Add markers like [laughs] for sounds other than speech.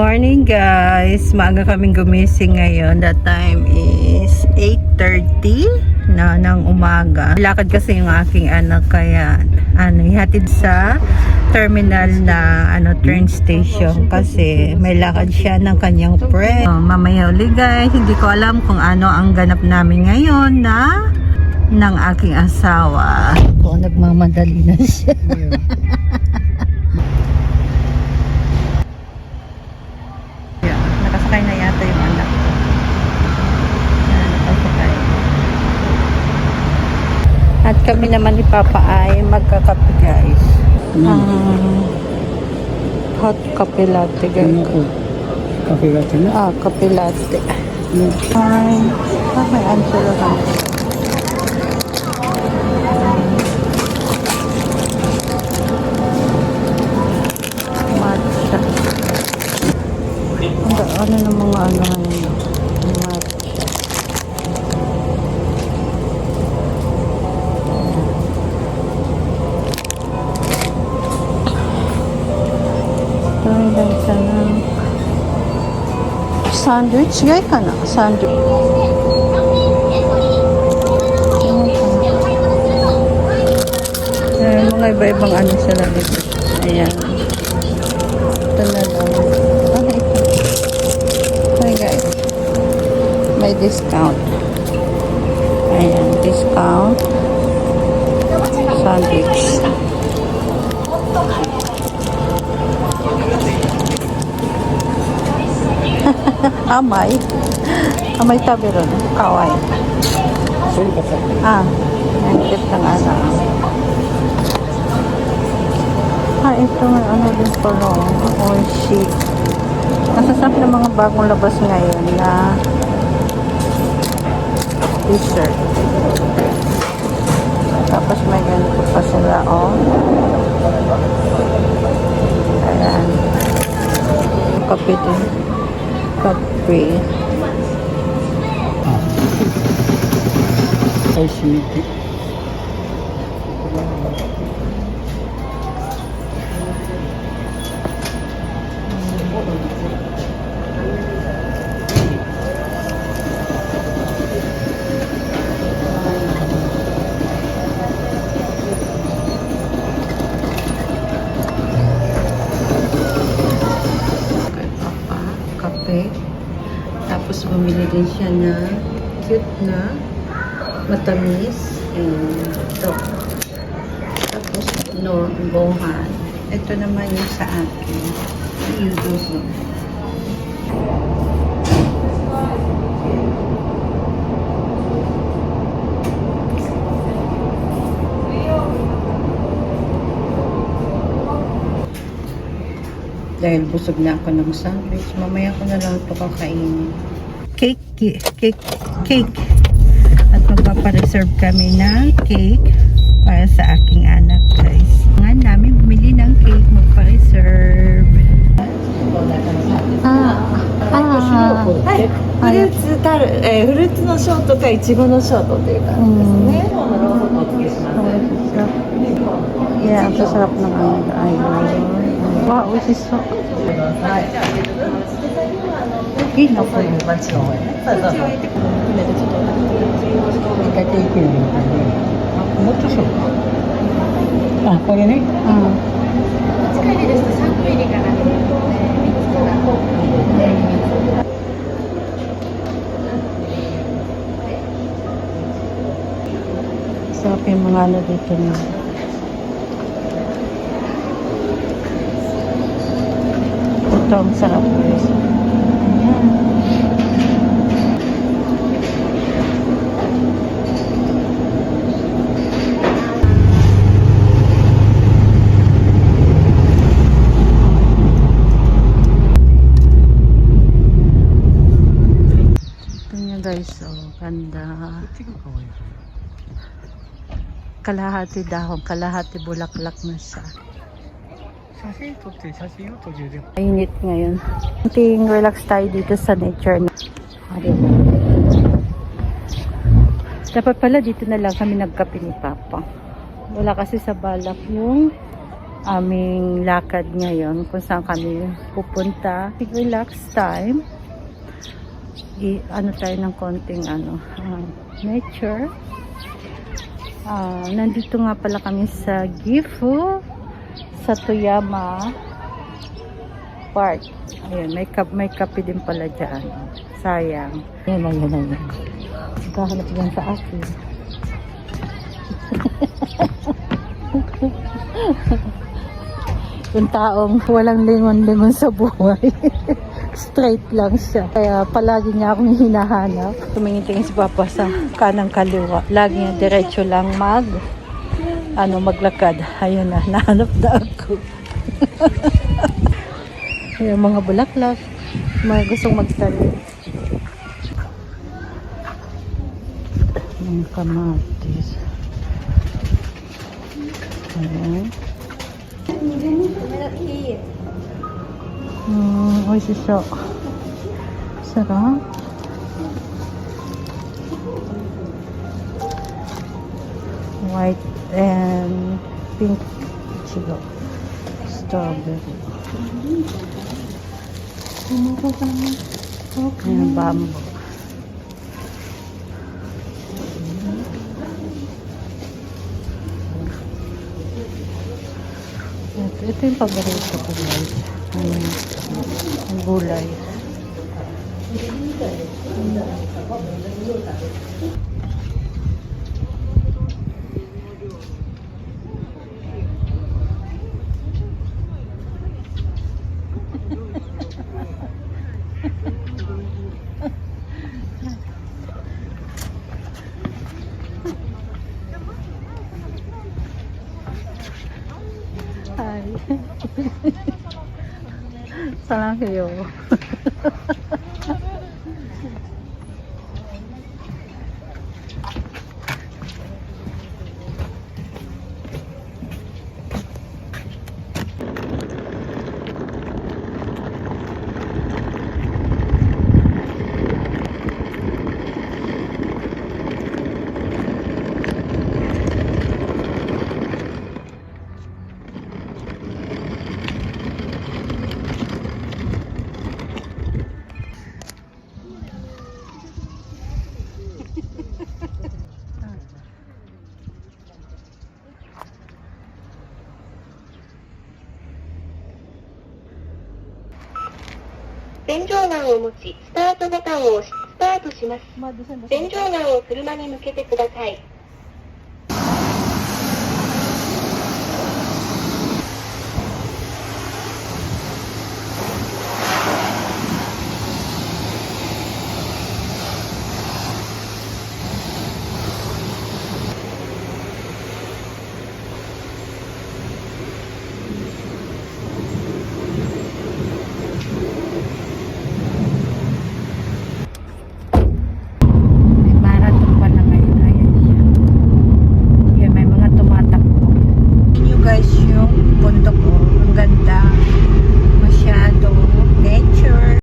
Morning guys! Maaga kaming gumising ngayon. That time is 8.30 na ng umaga. Lakad kasi yung aking anak kaya ano, ihatid sa terminal na ano train station kasi may lakad siya ng kanyang friend. Oh, mamaya uli guys, hindi ko alam kung ano ang ganap namin ngayon na ng aking asawa. Ako, nagmamadali na siya. [laughs] Yeah, nakasakay na yata yung anak ko. Yan, nakasakay. At kami naman ni Papa ay magkakape guys. Mm. Uh, hot kape latte guys. Mm. Kape latte na? Ah, kape latte. Mm. Ay, ah, may Angelo na. Sandwich? Gaya ka na, sandwich. Ayan, mga iba-ibang ano sila dito. Ayan. Ito na lang. Okay. Hi guys. May discount. Ayan, discount. Sandwich. [laughs] Amay. Amay tabi ron. Kaway. そういうこと。 Ah, ang cute ng anak. Ah, ito may ano din pala. Oh, shit. Nasasap ng mga bagong labas ngayon na t-shirt. Tapos may ganito pa sila, oh. Ayan. Kape din. pag-pray. Ay, sumigit. Bumili din siya ng cute na matamis. And ito. Tapos no, gohan. Ito naman yung sa akin. Yuzuzu. Dahil busog na ako ng sandwich, mamaya ko na lang ito kakainin Cake, ki- cake, cake. At magpapareserve kami ng cake para sa aking anak, guys. Nga namin bumili ng cake, magpa-reserve. Ah, ah, はい、フルーツタル、えーフルーツのショートかいちごのショートという感じですね。 Yeah, ang sasarap ng ano, ayun. Wow, this is so... いいな、これ。一回手行くよね。あ、もっとそうか。あ、これね。 Mm. Sarap yung mga ano dito niya. Ito ang sarap guys. guys. Oh, ganda. Kalahati dahon, kalahati bulaklak na siya. Mainit ngayon. Kunting relax tayo dito sa nature. Dapat pala dito na lang kami nagkape ni Papa. Wala kasi sa balak yung aming lakad ngayon kung saan kami pupunta. Relax time. I, ano tayo ng konting ano, ah, nature. Ah, nandito nga pala kami sa Gifu sa Toyama Park. Ayun, may, kap, may kape din pala dyan. Sayang. Yan na, yan na, yan. Nagkahanap yan sa akin. [laughs] Yung taong walang lingon-lingon sa buhay. [laughs] Straight lang siya. Kaya palagi niya akong hinahanap. Tumingin-tingin si Papa sa kanang kaliwa. Lagi niya diretso lang mag ano maglakad. Ayun na, nahanap na ako. [laughs] Yung mga bulaklak, mga gustong magtanim. Mga kamatis. Ayan. Hmm, 美味しそう。Sarap. White and pink ichigo. Strawberry. Ayan, bamboo. Ito, ito yung paborito ko guys. Ang, ang gulay. Hi. [laughs] 사랑해요.「 洗浄眼を持ちスタートボタンを押しスタートします」「洗浄眼を車に向けてください」